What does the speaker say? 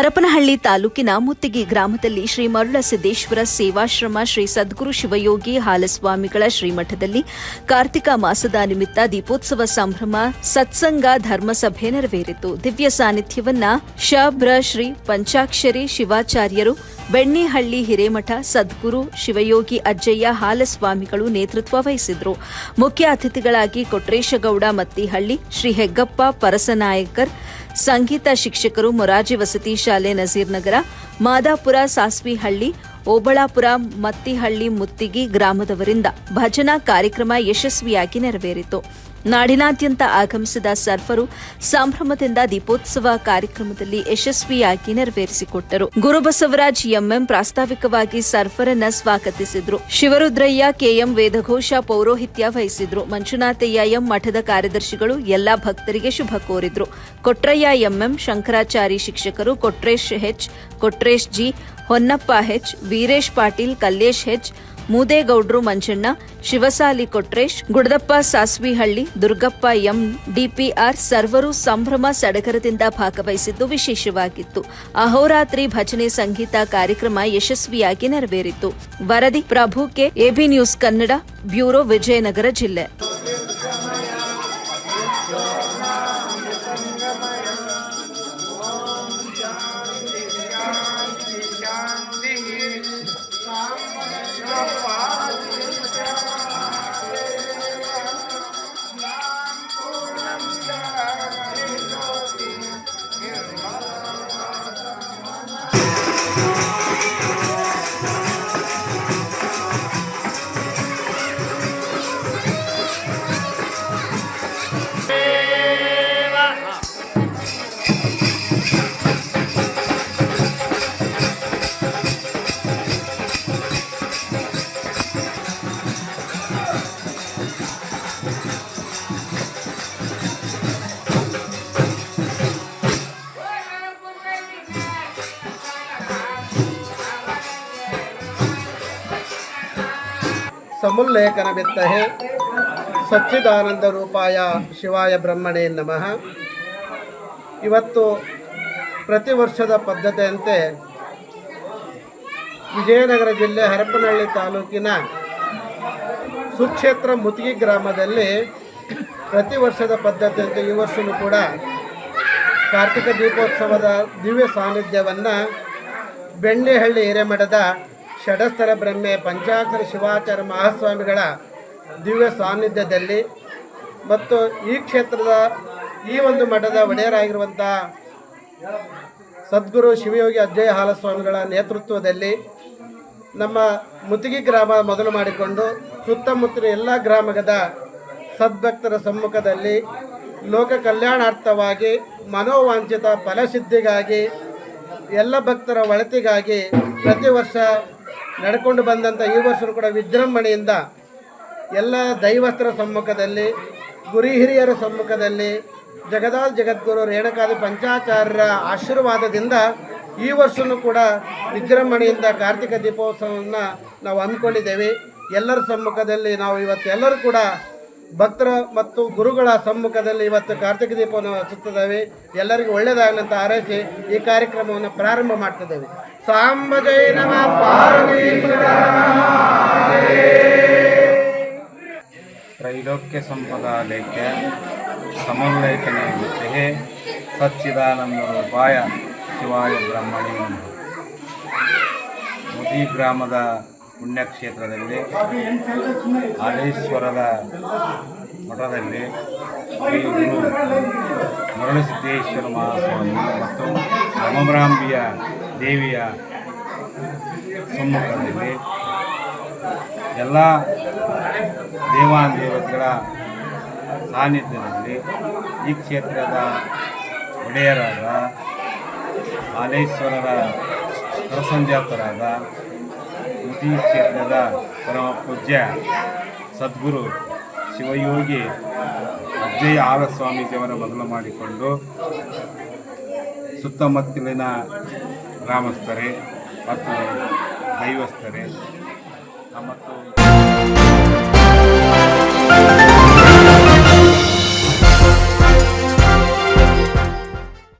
ಹರಪನಹಳ್ಳಿ ತಾಲೂಕಿನ ಮುತ್ತಿಗೆ ಗ್ರಾಮದಲ್ಲಿ ಶ್ರೀ ಮರುಳಸಿದ್ದೇಶ್ವರ ಸೇವಾಶ್ರಮ ಶ್ರೀ ಸದ್ಗುರು ಶಿವಯೋಗಿ ಹಾಲಸ್ವಾಮಿಗಳ ಶ್ರೀಮಠದಲ್ಲಿ ಕಾರ್ತಿಕ ಮಾಸದ ನಿಮಿತ್ತ ದೀಪೋತ್ಸವ ಸಂಭ್ರಮ ಸತ್ಸಂಗ ಧರ್ಮಸಭೆ ನೆರವೇರಿತು. ದಿವ್ಯ ಸಾನ್ನಿಧ್ಯವನ್ನ ಶಬ್ರ ಶ್ರೀ ಪಂಚಾಕ್ಷರಿ ಶಿವಾಚಾರ್ಯರು ಬೆಣ್ಣೆಹಳ್ಳಿ ಹಿರೇಮಠ ಸದ್ಗುರು ಶಿವಯೋಗಿ ಅಜ್ಜಯ್ಯ ಹಾಲಸ್ವಾಮಿಗಳು ನೇತೃತ್ವ ವಹಿಸಿದ್ರು. ಮುಖ್ಯ ಅತಿಥಿಗಳಾಗಿ ಕೊಟ್ರೇಶಗೌಡ ಮತ್ತಿಹಳ್ಳಿ ಶ್ರೀ ಹೆಗ್ಗಪ್ಪ ಪರಸನಾಯಕರ್, ಸಂಗೀತ ಶಿಕ್ಷಕರು ಮೊರಾಜಿ ವಸತಿ ಶಾಲೆ ನಜೀರ್ ನಗರ ಮಾದಾಪುರ ಸಾಸ್ವಿಹಳ್ಳಿ, ಓಬಳಾಪುರ ಮತ್ತಿಹಳ್ಳಿ ಮುತ್ತಿಗಿ ಗ್ರಾಮದವರಿಂದ ಭಜನಾ ಕಾರ್ಯಕ್ರಮ ಯಶಸ್ವಿಯಾಗಿ ನೆರವೇರಿತು. ನಾಡಿನಾದ್ಯಂತ ಆಗಮಿಸಿದ ಸರ್ಫರು ಸಂಭ್ರಮದಿಂದ ದೀಪೋತ್ಸವ ಕಾರ್ಯಕ್ರಮದಲ್ಲಿ ಯಶಸ್ವಿಯಾಗಿ ನೆರವೇರಿಸಿಕೊಟ್ಟರು. ಗುರುಬಸವರಾಜ್ ಎಂಎಂ ಪ್ರಾಸ್ತಾವಿಕವಾಗಿ ಸರ್ಫರನ್ನ ಸ್ವಾಗತಿಸಿದ್ರು. ಶಿವರುದ್ರಯ್ಯ, ಕೆಎಂ ವೇದಘೋಷ ಪೌರೋಹಿತ್ಯ ವಹಿಸಿದ್ರು. ಮಂಜುನಾಥಯ್ಯ ಎಂ ಮಠದ ಕಾರ್ಯದರ್ಶಿಗಳು ಎಲ್ಲಾ ಭಕ್ತರಿಗೆ ಶುಭ ಕೋರಿದ್ರು. ಕೊಟ್ರಯ್ಯ ಎಂಎಂ ಶಂಕರಾಚಾರಿ ಶಿಕ್ಷಕರು Kotresh H Kotresh G, Honnappa H Veeresh Patil, Kallesh H ಮೂದೇಗೌಡ್ರು Manjanna, Shivasali Kotresh, Gudadappa Sasvihalli, Durgappa M, DPR ಸರ್ವರು ಸಂಭ್ರಮ ಸಡಗರದಿಂದ ಭಾಗವಹಿಸಿದ್ದು ವಿಶೇಷವಾಗಿತ್ತು. ಅಹೋರಾತ್ರಿ ಭಜನೆ ಸಂಗೀತ ಕಾರ್ಯಕ್ರಮ ಯಶಸ್ವಿಯಾಗಿ ನೆರವೇರಿತು. ವರದಿ Prabhu K, AB news Kannada, bureau Vijayanagara ಜಿಲ್ಲೆ. ಸಮುಲ್ಲೇಖನ ಬಿತ್ತಹೆ ಸಚ್ಚಿದಾನಂದ ರೂಪಾಯ ಶಿವಾಯ ಬ್ರಹ್ಮಣೇ ನಮಃ. ಇವತ್ತು ಪ್ರತಿ ವರ್ಷದ ಪದ್ಧತಿಯಂತೆ ವಿಜಯನಗರ ಜಿಲ್ಲೆ ಹರಪನಹಳ್ಳಿ ತಾಲೂಕಿನ ಸುಕ್ಷೇತ್ರ ಮುತಿಗಿ ಗ್ರಾಮದಲ್ಲಿ ಪ್ರತಿ ವರ್ಷದ ಪದ್ಧತಿಯಂತೆ ಈ ವರ್ಷವೂ ಕೂಡ ಕಾರ್ತಿಕ ದೀಪೋತ್ಸವದ ದಿವ್ಯ ಸಾನ್ನಿಧ್ಯವನ್ನು ಬೆಣ್ಣೆಹಳ್ಳಿ ಹಿರೇಮಠದ ಷಡಸ್ಥರ ಬ್ರಹ್ಮೆ, ಪಂಚಾಕ್ಷರ ಶಿವಾಚಾರ್ಯ ಮಹಾಸ್ವಾಮಿಗಳ ದಿವ್ಯ ಸಾನ್ನಿಧ್ಯದಲ್ಲಿ ಮತ್ತು ಈ ಕ್ಷೇತ್ರದ ಈ ಒಂದು ಮಠದ ಒಡೆಯರಾಗಿರುವಂಥ ಸದ್ಗುರು ಶಿವಯೋಗಿ ಅಜ್ಜಯ ಹಾಲಸ್ವಾಮಿಗಳ ನೇತೃತ್ವದಲ್ಲಿ ನಮ್ಮ ಮುತಿಗಿ ಗ್ರಾಮ ಮೊದಲು ಮಾಡಿಕೊಂಡು ಸುತ್ತಮುತ್ತಲ ಎಲ್ಲ ಗ್ರಾಮದ ಸದ್ಭಕ್ತರ ಸಮ್ಮುಖದಲ್ಲಿ ಲೋಕ ಕಲ್ಯಾಣಾರ್ಥವಾಗಿ ಮನೋವಾಂಛಿತ ಫಲಸಿದ್ಧಿಗಾಗಿ ಎಲ್ಲ ಭಕ್ತರ ಒಳತಿಗಾಗಿ ಪ್ರತಿ ವರ್ಷ ನಡ್ಕೊಂಡು ಬಂದಂಥ ಈ ವರ್ಷರು ಕೂಡ ವಿಜೃಂಭಣೆಯಿಂದ ಎಲ್ಲ ದೈವಸ್ಥರ ಸಮ್ಮುಖದಲ್ಲಿ, ಗುರಿ ಹಿರಿಯರ ಸಮ್ಮುಖದಲ್ಲಿ ಜಗದಾ ಜಗದ್ಗುರು ರೇಣುಕಾದಿ ಪಂಚಾಚಾರ್ಯರ ಆಶೀರ್ವಾದದಿಂದ ಈ ವರ್ಷವೂ ಕೂಡ ವಿಜೃಂಭಣೆಯಿಂದ ಕಾರ್ತಿಕ ದೀಪೋತ್ಸವವನ್ನು ನಾವು ಅಂದ್ಕೊಂಡಿದ್ದೇವೆ ಎಲ್ಲರ ಸಮ್ಮುಖದಲ್ಲಿ ನಾವು ಇವತ್ತು ಎಲ್ಲರೂ ಕೂಡ ಭಕ್ತರ ಮತ್ತು ಗುರುಗಳ ಸಮ್ಮುಖದಲ್ಲಿ ಇವತ್ತು ಕಾರ್ತಿಕ ದೀಪವನ್ನು ಹಚ್ಚುತ್ತಿದ್ದೇವೆ. ಎಲ್ಲರಿಗೂ ಒಳ್ಳೆಯದಾಗಲಿ ಅಂತ ಈ ಕಾರ್ಯಕ್ರಮವನ್ನು ಪ್ರಾರಂಭ ಮಾಡ್ತಿದ್ದೇವೆ. ಸಾಂಬ ನಮ ತ್ರೈಲೋಕ್ಯ ಸಂಪದಾಲೇಖ್ಯ ಸಮುಲ್ಲೇಖನೆ ವಿದ್ಯೆ ಸಚ್ಚಿದಾನಂದ ರೂಪಾಯ ಶಿವಾಯ ಬ್ರಹ್ಮಣಿ. ಮುದಿ ಗ್ರಾಮದ ಪುಣ್ಯಕ್ಷೇತ್ರದಲ್ಲಿ, ಹಾಲೇಶ್ವರದ ಮಠದಲ್ಲಿ ಶ್ರೀ ಗುರು ಮರಳಸಿದ್ದೇಶ್ವರ ಮಹಾಸ್ವಾಮಿ ಮತ್ತು ರಾಮಬ್ರಾಂಬಿಯ ದೇವಿಯ ಸಮ್ಮುಖದಲ್ಲಿ ಎಲ್ಲ ದೇವಾನ ದೇವತೆಗಳ ಸಾನ್ನಿಧ್ಯದಲ್ಲಿ ಈ ಕ್ಷೇತ್ರದ ಒಡೆಯರಾದ ಹಾಲೇಶ್ವರರ ಪ್ರಸಂಜಾತರಾದ ಮುದಿ ಕ್ಷೇತ್ರದ ಪರಮ ಪೂಜ್ಯ ಸದ್ಗುರು ಶಿವಯೋಗಿ ಅಜ್ಜಯ ಆರ ಸ್ವಾಮೀಜಿಯವರ ಮೊದಲು ಮಾಡಿಕೊಂಡು ಸುತ್ತಮುತ್ತಲಿನ ಗ್ರಾಮಸ್ಥರೇ ಮತ್ತು ದೈವಸ್ಥರೇ ಮತ್ತು